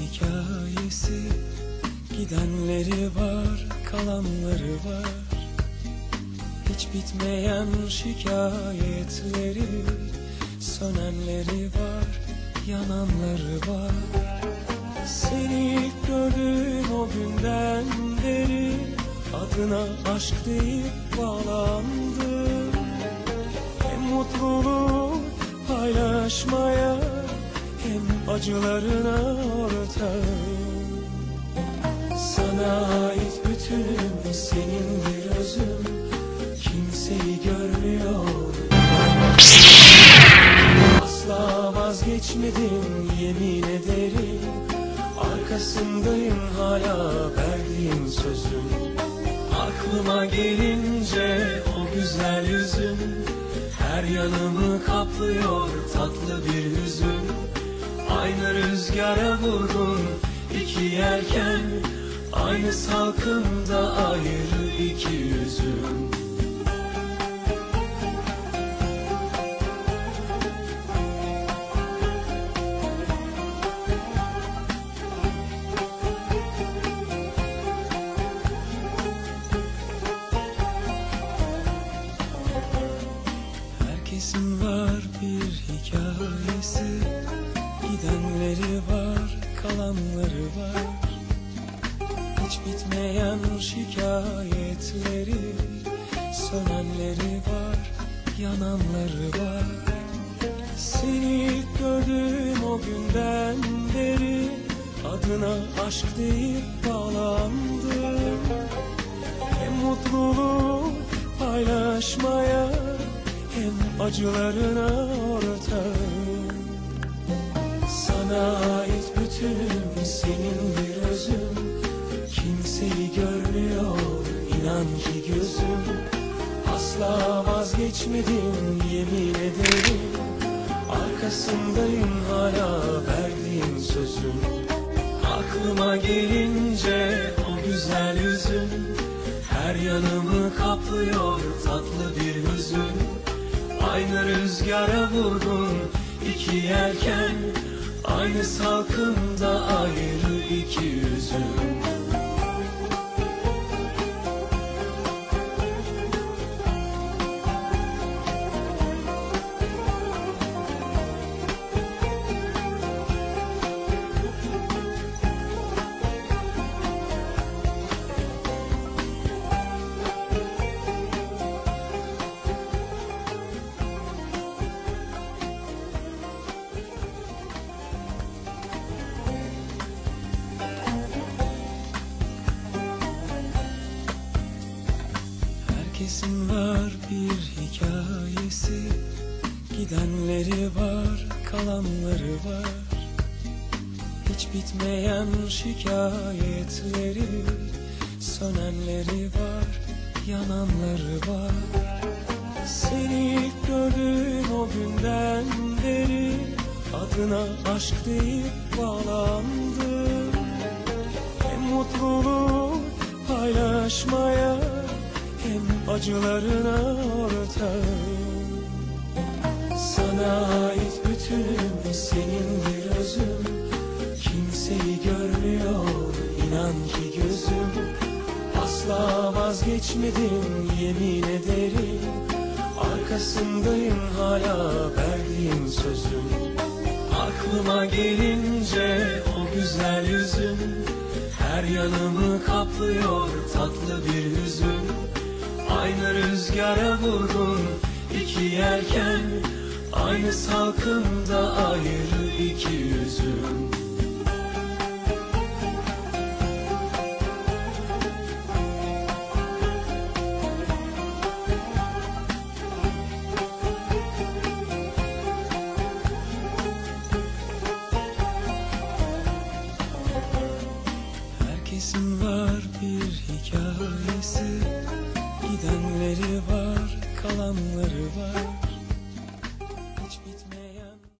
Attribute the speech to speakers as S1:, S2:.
S1: hikayesi. Gidenleri var, kalanları var. Hiç bitmeyen şikayetleri. Sönenleri var, yananları var. Seni ilk gördüğüm o günden beri Adına aşk deyip bağlandım. Hem mutluluğu paylaşmaya acılarına ortağım Sana ait bütünüm senin bir özüm Kimseyi görmüyor. Asla vazgeçmedim yemin ederim. Arkasındayım hala verdiğim sözüm. Aklıma gelince o güzel yüzün Her yanımı kaplıyor tatlı bir hüzün Aynı rüzgara vurdum iki yelken Aynı salkımda ayrı iki yüzüm kalanları var. Hiç bitmeyen şikayetleri Sönenleri var, yananları var. Seni gördüğüm o günden beri Adına aşk deyip bağlandım. Hem mutluluğu paylaşmaya Hem acılarına ortağım. Sana Asla vazgeçmedim yemin ederim. Arkasındayım hala verdiğim sözüm. Aklıma gelince o güzel yüzün Her yanımı kaplıyor tatlı bir hüzün. Aynı rüzgara vurdum iki yelken. Aynı salkımda ayrı iki yüzüm Herkesin var bir hikayesi. Gidenleri var, kalanları var. Hiç bitmeyen şikayetleri. Sönenleri var, yananları var. Seni ilk gördüğüm o günden beri Adına aşk deyip bağlandım. Hem mutluluğu paylaşmaya acılarına ortağım Sana ait bütünüm senin bir özüm. Kimseyi görmüyor inan ki gözüm. Asla vazgeçmedim yemin ederim. Arkasındayım hala verdiğim sözüm. Aklıma gelince o güzel yüzün Her yanımı kaplıyor tatlı bir hüzün rüzgara vurdum iki yelken. Aynı salkımda ayrı iki yüzüm kalanları var.